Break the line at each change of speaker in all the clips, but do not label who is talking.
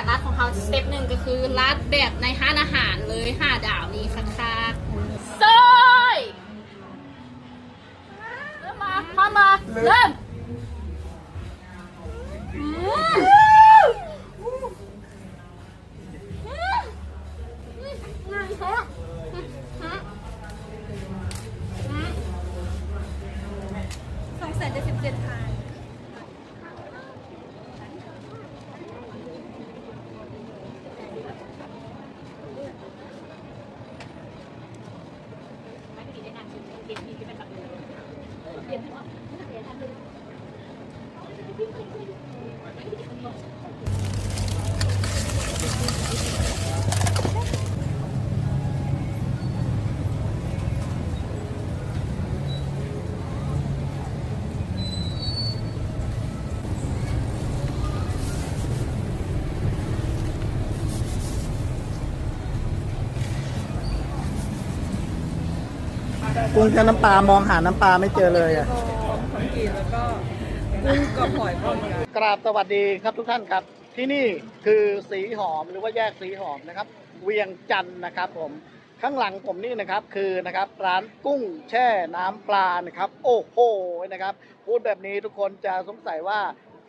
จากร้านของเขาสเต็ปหนึ่งก็คือร้านแบบในห้านอาหารเลยห้าดาวนี้ค่ะๆซอยเริ่มมาพร้อมมาเริ่ม
กุ้งแช่น้ำปลามองหาน้ำปลาไม่เจอเลยอะ
ทองกีแล้วก็กุ้งกับหอยพร้อมกัน
กราบสวัสดีครับทุกท่านครับ ที่นี่คือสีหอมหรือว่าแยกสีหอมนะครับ เวียงจันทร์นะครับผมข้างหลังผมนี่นะครับคือนะครับร้านกุ้งแช่น้ำปลานะครับ โอ้โหนะครับ พูดแบบนี้ทุกคนจะสงสัยว่า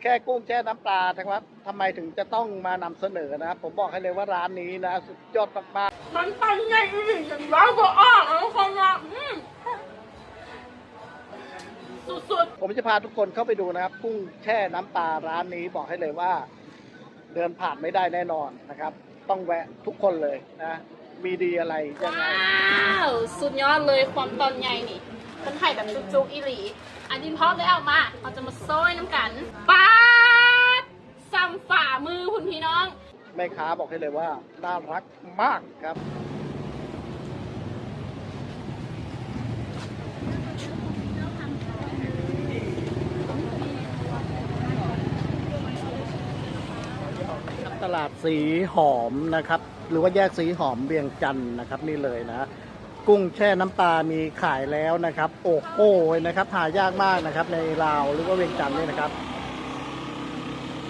แค่กุ้งแช่น้ำปลานะครับทำไมถึงจะต้องมานำเสนอนะครับ ผมบอกให้เลยว่าร้านนี้นะสุดยอดมากๆ
มันไปไงอีกอย่างร้อยกว่า
ผมจะพาทุกคนเข้าไปดูนะครับกุ้งแช่น้ำปลาร้านนี้บอกให้เลยว่า เดินผ่านไม่ได้แน่นอนนะครับ ต้องแวะทุกคนเลยนะ มีดีอะไร
ๆ
ยังไง
ว้าวสุดยอดเลยความตอนใหญ่นี่คนไทยแบบจุกๆอีหลี อันนี้พร้อมแล้วมาเราจะมาซอยน้ำกันปาดซ้ำฝ่ามือคุณพี่น้อง
แม่ค้าบอกให้เลยว่าน่ารักมากครับ ลาดสีหอมนะครับ หรือว่าแยกสีหอมเวียงจันทร์นะครับนี่เลยนะ กุ้งแช่น้ำปลา มีขายแล้วนะครับ โอ้โหนะครับหายากมากนะครับ ในลาวหรือว่าเวียงจันทร์นี่นะครับ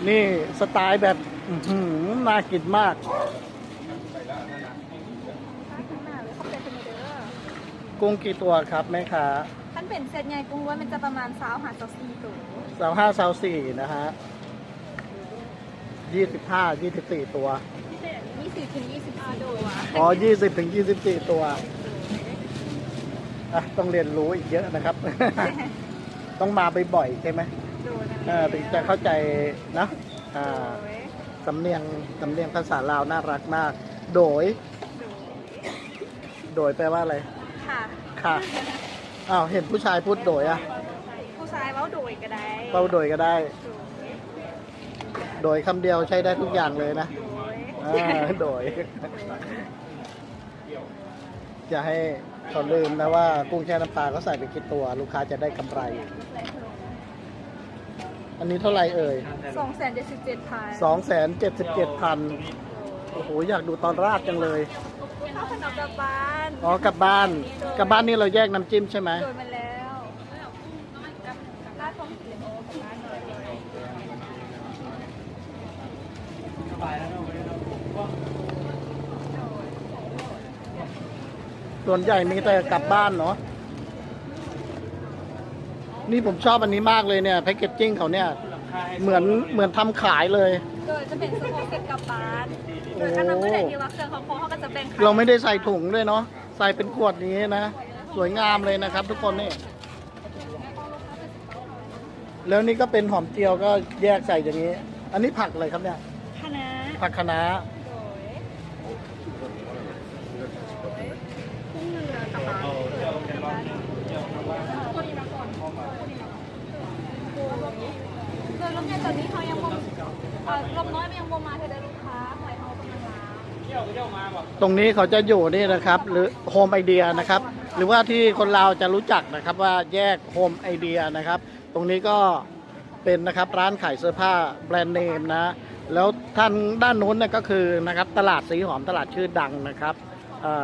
นี่สไตล์แบบอื้อหือน่ากินมาก
ข้างหน้าเลยเขาเป็นเป็นเด้อ
กุ้งกี่ตัวครับแม่ค้า
ท่านเป็นเซตใหญ่กุ้งว่ามันจะประมาณสาวหาสสี่ตัว
สาวห้าสาวสี่นะฮะ ยี่สิบห้ายี่สิบสี่ตัว
ยี่สิบถึงยี่สิบสี่ตัว
อ๋อยี่สิบถึงยี่สิบสี่ตัวอะต้องเรียนรู้อีกเยอะนะครับ ต้องมาบ่อยๆใช่ไหม
โดน
เออถึงจะเข้าใจนะอ่าสำเนียงสำเนียงภาษาลาวน่ารักมากโดยโดยแปลว่าอะไร
ค่ะ
ค่ะ อ้าว เห็นผู้ชายพูดโดยอะ
ผู้ชายเว้าโดยก็ได้
เป้าโดยก็ได้
โดย
โดยคำเดียวใช้ได้ทุกอย่างเลยนะ
โดย
อ่าโดย จะให้เขาลืมนะว่ากุ้งแช่น้ำปลาก็ใส่ไปกี่ตัว ลูกค้าจะได้กำไร อันนี้เท่าไหร่เอ่ย
สองแสนเจ็ดสิบเจ็ดพัน
สองแสนเจ็ดสิบเจ็ดพันโอ้โห อยากดูตอนราดจังเลย
เข้าขนมกลับบ้าน
อ๋อกลับบ้าน กลับบ้านนี่เราแยกน้ำจิ้มใช่ไหม
โดยมาแล้วร้านทองสีโอกลับบ้านเลย
ส่วนใหญ่มีแต่กลับบ้านเนาะนี่ผมชอบอันนี้มากเลยเนี่ยแพคเกจจิ้งเขาเนี่ย เหมือนเหมือนทำขายเลย
โดยจะเป็นสโมกเก็ตกลับบ้านโดยถ้าเราเมื่อไหร่ที่ว่าเครื่องของโค้งเขาก็จะแบ่งขาย
เราไม่ได้ใส่ถุงด้วยเนาะใส่เป็นขวดนี้นะ สวยงามเลยนะครับทุกคนนี่แล้วนี่ก็เป็นหอมเจียวก็แยกใส่อย่างนี้ อันนี้ผักอะไรครับเนี่ย
คณะ
ผักคะน้า
โดยกุ้งเรือกลับบ้านกลับบ้านโดยรถเมล์ตอนนี้เขายังบ่เอ่อลมน้อยมันยังบ่มาเธอได้ลูกค้าหอยเขากำลังมา
ตรงนี้เขาจะอยู่นี่นะครับ หรือโฮมไอเดียนะครับ หรือว่าที่คนเราวจะรู้จักนะครับว่าแยกโฮมไอเดียนะครับ ตรงนี้ก็เป็นนะครับร้านขายเสื้อผ้าแบรนด์เนมนะ แล้วท่านด้านนู้นเนี่ยก็คือนะครับตลาดสีหอมตลาดชื่อดังนะครับ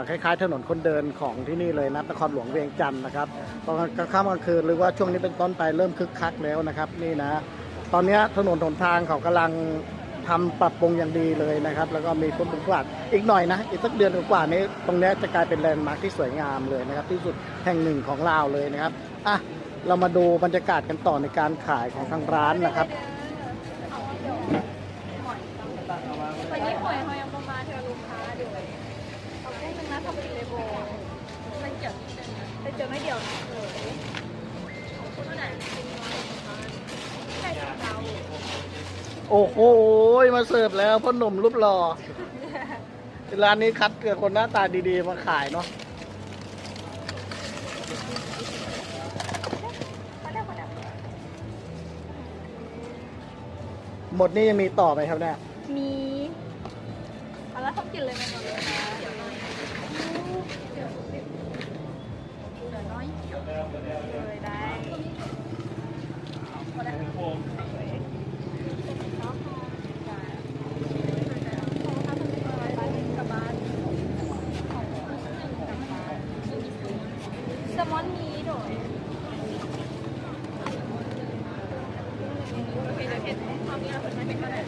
คล้ายๆถนนคนเดินของที่นี่เลยนะนครหลวงเวียงจันทร์นะครับตอนกลางค่ำกลางคืนหรือว่าช่วงนี้เป็นต้นไปเริ่มคึกคักแล้วนะครับนี่นะ ตอนนี้ถนนหนทางเขากำลังททำปรับปรุงอย่างดีเลยนะครับ แล้วก็มีพุทธกวาดอีกหน่อยนะ อีกสักเดือนกว่าๆนี้ ตรงนี้จะกลายเป็นแลนด์มาร์คที่สวยงามเลยนะครับ ที่สุดแห่งหนึ่งของลาวเลยนะครับอะเรามาดูบรรยากาศกันต่อในการขายของทางร้านนะครับ
โอ้
โหมาเสิร์ฟแล้วพ่อหนุ่มรูปหล่อร้านนี้คัดเกือคนหน้าตาดีๆมาขายเนาะหมดนี่ยังมีต่อไหมครับเนี่ย
มีเอาแล้วทำกินเลยไหมตอนนี้นะเลยเดี๋ยวน้อยเลยได้พอได้แซลมอนมีด้วยโอเคเดี๋ยวเห็นความนี้เราคนไม่เป็นก็ได้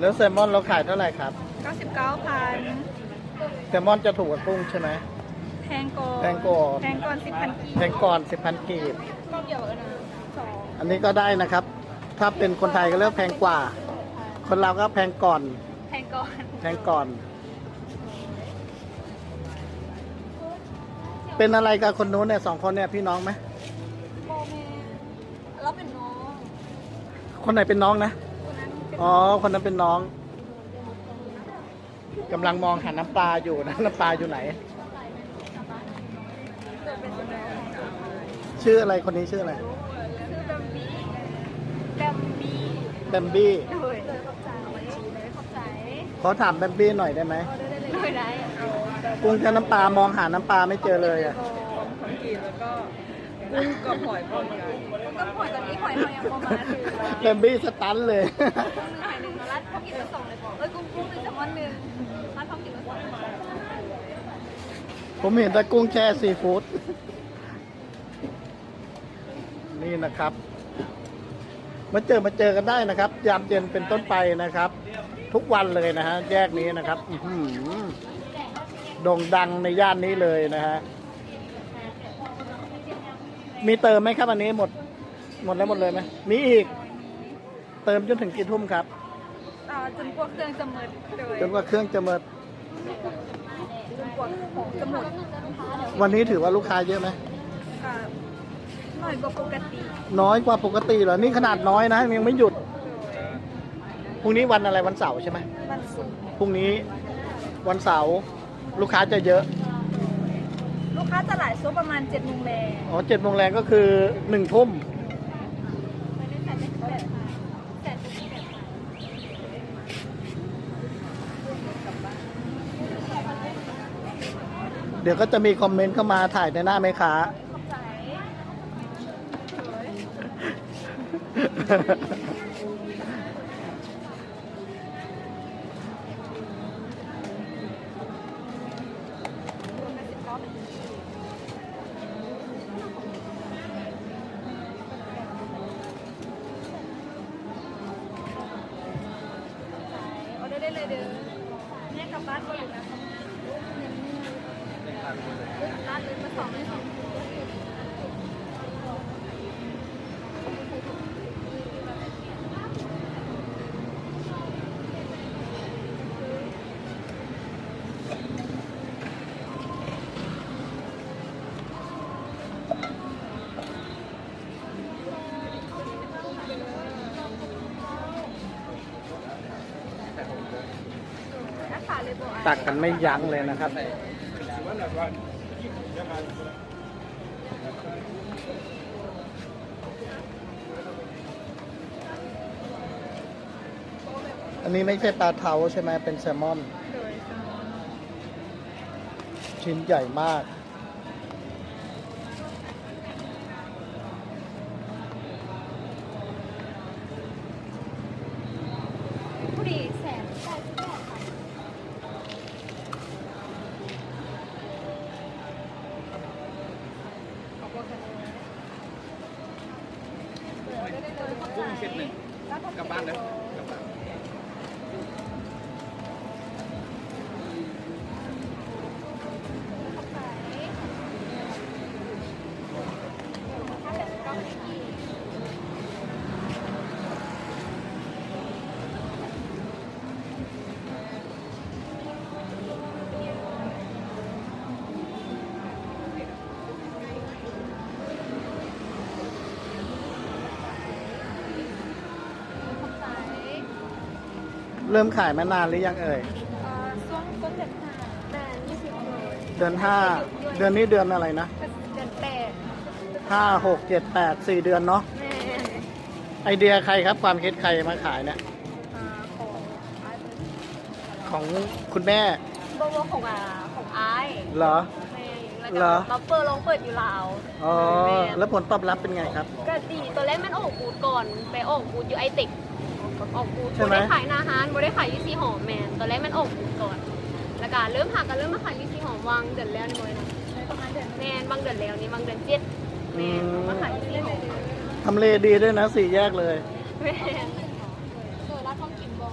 แล้วแซลมอนเราขายเท่าไหร่ครับ
99พัน
แซลมอนจะถูกกว่ากุ้งใช่ไหม
แพงก่อน
แพงก่อน
แพงก่อนสิบพันกี
แพงก่อนสิบพันกีบ
ก็เดียวกันนะสอง
อันนี้ก็ได้นะครับ ถ้าเป็นคนไทยก็เรียกแพงกว่า คนเราก็แพงก่อน
แพงก่อน
แพงก่อน เป็นอะไรกับคนนู้นเนี่ยสองคนเนี่ยพี่น้องไหม
โบแม่แล้วเป็นน้อง
คนไหนเป็นน้องนะ
คนนั้นเป็น
อ๋อ คนนั้นเป็นน้องกำลังมองหาน้ำปลาอยู่นะ น้ำปลาอยู่ไหน
เกิดเป็นคนน้อง
ชื่ออะไรคนนี้ชื่ออะไร
ชื่อแบมบี้แบมบี้
แบมบี้
เลยเลยขอบใจเลยขอบใจ
ขอถามแบมบี้หน่อยได้ไหม
เลยได้
กุ้งกับน้ำปลามองหาน้ำปลาไม่เจอเลยอะ
ของกินแล้วก็กุ้งกับหอยปนกัน
ก็หอยตอนนี้หอยเขายังประมาณ ถือ
แบมบี้สตันเลย
กุ้งหนึ่งหอยหนึ่งแล้วรัดเขากินละสองเลยบอกเอ้ยกุ้งกุ้งหนึ่งแซลมอนหนึ่งรัดเขากินละสอง
ผมเห็นแต่กุ้งแช่ซีฟู้ด นี่นะครับ มาเจอมาเจอกันได้นะครับ ยามเย็นเป็นต้นไปนะครับ ทุกวันเลยนะฮะ แยกนี้นะครับอื้อหือโด่งดังในย่านนี้เลยนะฮะ มีเติมไหมครับอันนี้หมด หมดแล้วหมดเลยไหม มีอีก เติมจนถึงกี่ทุ่มครับ
อ่าจนกว่าเครื่องจะหมดโดย
จนกว่าเครื่องจะหมด
จนกว่าของจะหมด
วันนี้ถือว่าลูกค้าเยอะไหม
อ่าหน่อยกว่าปกติ
น้อยกว่าปกติเหรอนี่ขนาดน้อยนะยังไม่หยุดพรุ่งนี้วันอะไรวันเสาร์ใช่ไหม
มันสุก
พรุ่งนี้วันเสาร์ลูกค้าจะเยอะ
ลูกค้าจะหลายช่วงประมาณ7จ็ดโมงแรง
อ๋อเจ็ดโมงแรงก็คือหนึ่งทุ่ม
ไม่ได้ใส่ไม่แปดค่ะแต่ทุกทีแปดค่ะ
เดี๋ยวก็จะมีคอมเมนต์เข้ามาถ่ายในหน้าแม่ค้า
ขอบใจรวมเอาได้เลยเด้อแม่กลับบ้านก็อยู่นะ
ตักกันไม่ยั้งเลยนะครับ อันนี้ไม่ใช่ปลาเทาใช่ไหมเป็นแซลมอน ชิ้นใหญ่มาก
上班的。
เริ่มขายมานานหรือยังเอ่ย
เอ่อช่วงต้นเดือนห้าแม่ยี่สิบเลย
เดือนห้าเดือนนี้เดือนอะไรนะ
ก็เดือนแปด
ห้าหกเจ็ดแปดสี่เดือนเนาะ
แม่
ไอเดียใครครับ ความคิดใครมาขายเนี่ย
อ่าของอาร์ต
ของคุณแม่
โบโบของอ่าของไอาย
เหรอ
แม่แล้ว
เหร
ก็
อ
เราเปิดลองเปิดอยู่ลาว
อ๋อ
แม่
แล้วผลตอบรับเป็นไงครับ
ก็ดีตัวแรกมันออกบูดก่อนไปออกบูดอยู่ไอติก ออกบูด
ใช่
โบ
ไหม
ได้ขายหนาฮานโบได้ขายอยูซีหอมแมนตัวแรกมันออกบูดก่อน แล้วก็เริ่มหากันเริ่มมาขายอยูซีหอมวางเดือนแล้วนี่เลยนะแมนบางเดือนแล้วนี่บางเดือนเจ็ดแมนมาขายอยูซีหอม
ทำเลดีด้วยนะสี่แยกเลย
แม่น
เออรับทำกินบอ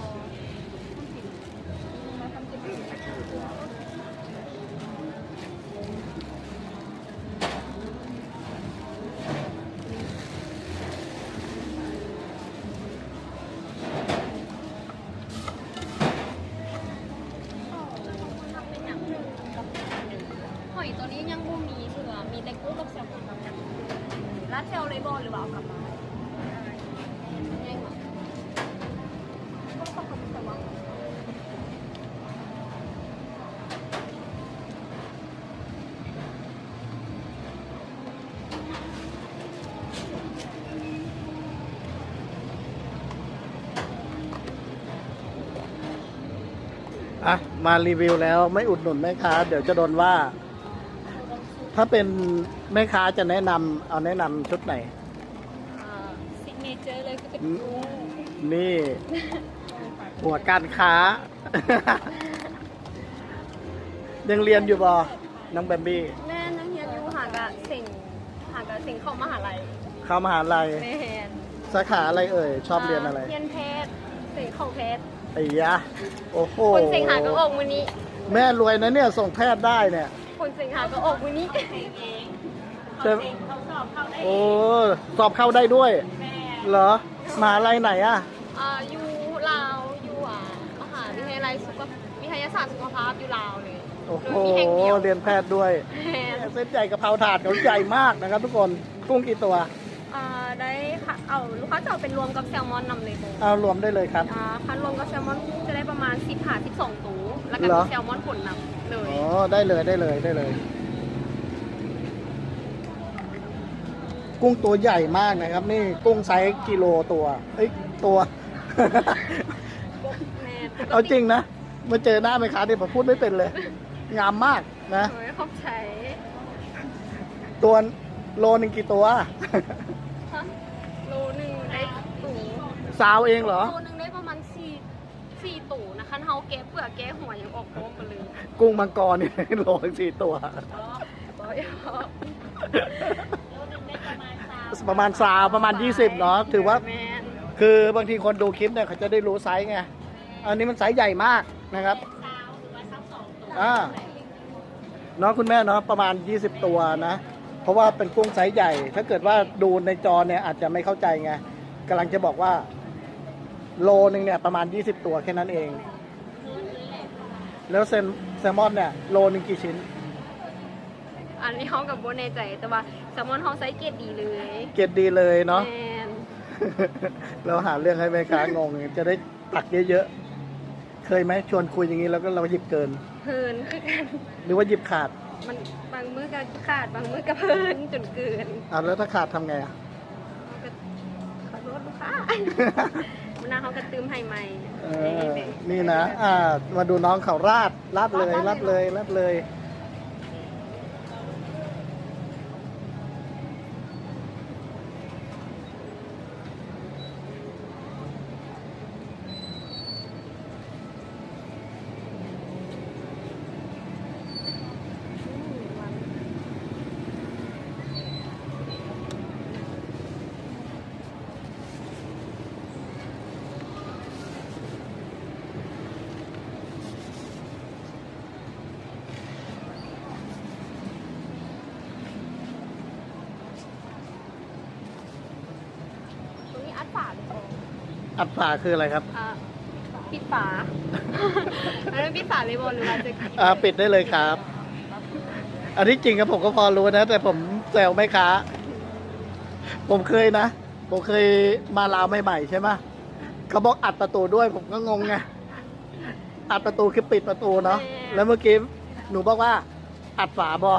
หอยตัวนี้ยังบ่มีเถื่อมีแต่กุ้งกับแซลมอนกับน้ำร้านแซลเลยบอล หรือว่าเอากลับมาแยกเหรอก็ต้องกับแซลมอน
อะ มารีวิวแล้วไม่อุดหนุนแม่ค้า เดี๋ยวจะโดนว่า ถ้าเป็นแม่ค้าจะแนะนำเอาแนะนำชุดไหน
เนเจอร์เลยคือเป็น
อืม
กุ้ง
นี่ หัวการค้า ยังเรียนอยู่บอน้องแบมบี้
แม่นักเรียนอยู่ห่างกับสิ่งห่างกับสิ่งเข้ามหาลัย
เข้ามหาลัย
แม่น
สาขาอะไรเอ่ย ชอบเรียนอะไร
เรียนแพทย์สิ่งของแพทย์
ไอ้ยะโอ้โห
คนสิ่งหาก็ออกมือนี้
แม่รวยนะเนี่ยส่งแพทย์ได้เนี่ย
คนสิ่งหาก็ออกมือนี้
ใช่โอ้สอบเข้าได้ด้วย เหรอมหาลัยไหนอะ
อ่าอยู่ลาวอยู่อ่ามหาวิทยาลัยสุขวิทยาศาสตร์สุขภาพอยู่ลาวเลย
โอ้โห
โดยมีแห่งเดียว
เรียนแพทย์ด้วย
แม่น
เส้นใหญ่กะเพราถาดเขาใหญ่มากนะครับ ทุกคนกุ้งกี่ตัว
อ่าได้ค่ะเอาลูกค้าจะเอาเป็นรวมกับแซลมอนนำเลยโบ
เอารวมได้เลยครับ
อ่าคันรวมกับแซลมอนจะได้ประมาณ10หา12ตู้แล้วก็
เหร
มี
อ
แซลมอนผลนำเลย
อ๋อได้เลยได้เลยได้เลย กุ้งตัวใหญ่มากนะครับ นี่กุ้งไซส์กิโลตัวเอ้ยตัว
แม่ปกติ
เอาจริงนะมาเจอหน้าแม่ค้าเนี่ยผมพูดไม่เป็นเลย งามมากนะ
โอ้ยขอบใจ
ตัวโลหนึ่งกี่ตัว
ฮะโลหนึ่งได้ตู้
ซาวเองเหรอ
โลหนึ่งได้ประมาณสี่สี่ตู้นะคะเฮาแก้เปลือกแก้หัวยังออกพร้อมกันเลย
กุ้งมังกรนี่ โลหนึ่งสี่ตัว
บ่อยอะ
ประมาณซาวประมาณ 20เนาะถือว่า
แม่น
คือบางทีคนดูคลิปเนี่ยเขาจะได้รู้ไซส์ไง อันนี้มันไซส์ใหญ่มากนะครับอ่า เนาะคุณแม่เนาะประมาณ 20 ตัวนะ เพราะว่าเป็นกุ้งไซส์ใหญ่ ถ้าเกิดว่าดูในจอเนี่ยอาจจะไม่เข้าใจไงกำลังจะบอกว่า โลนึงเนี่ยประมาณ 20 ตัวแค่นั้นเอง แล้วเซนแซลมอนเนี่ยโลนึงกี่ชิ้น
อันนี้เฮากับโบในใจ แต่ว่าแซลมอนเฮาไซส์เกรดดีเลย
เกรดดีเลยเนาะ
แม่น
เราหาเรื่องให้แม่ค้างง จะได้ตักเยอะๆ เคยไหมชวนคุยอย่างนี้แล้วก็เราหยิบเกิน
เพลินคือกัน
หรือว่าหยิบขาด
มันบางมื้อก็ขาดบางมื้อก็เพลินจนเกิน
อ่าแล้วถ้าขาดทำไงอะ
เราก็ขอโทษลูกค้ามันน่าเขาก็ตืมให้ใหม่
เออ นี่นะ อ่า มาดูน้องเขาราดราดเลยราดเลยราดเลย
ตรงนี้อัดฝาเลยบอก
อัดฝาคืออะไรครับ
อ่าปิดฝา อันนั้นปิดฝาเลยบอลหรือว่าจะกิน
อ่าปิดได้เลยครับ อันที่จริงครับผมก็พอรู้นะ แต่ผมแซวไม่ค้า ผมเคยนะ ผมเคยมาลาวใหม่ๆใช่ไหมเขาบอกอัดประตูด้วยผมก็งงไง อัดประตูคือปิดประตูเนาะ
แม่
แล้วเมื่อกี้หนูบอกว่า อัดฝาบอ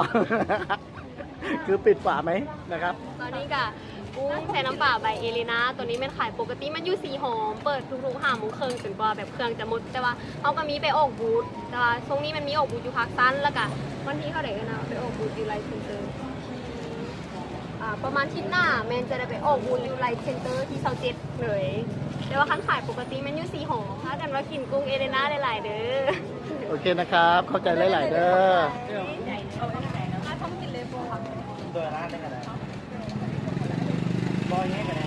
คือปิดฝาไหมนะครับ
ตอนนี้ก็ กุ้งใส่น้ำเปล่าใบเอลินาตัวนี้มันขายปกติมันอยู่สีหอม เปิดทุกๆห้าโมงครึ่งจนกว่าแบบเครื่องจะหมด แต่ว่าเขาก็มีไปออกบูธแต่ว่าช่วงนี้มันมีออกบูธอยู่ภาคสั้นแล้วก็วันที่เขาไหนกันนะไปออกบูธอยู่ไลท์เซ็นเตอร์อ่าประมาณอาที่หน้าแมนจะได้ไปออกบูธอยู่ไลท์เซ็นเตอร์ที่เซาเจ็ดเลยแต่ว่าคันขายปกติมันอยู่สีหอมถ้ากันว่ากินกุ้งเอลินาได้หลายๆเด้อ
โอเคนะครับ เข้าใจหลายๆเด้อ
มาทำกินเลยโบค่ะ
ตัวร้านได้กันได้บ อยนี้กัน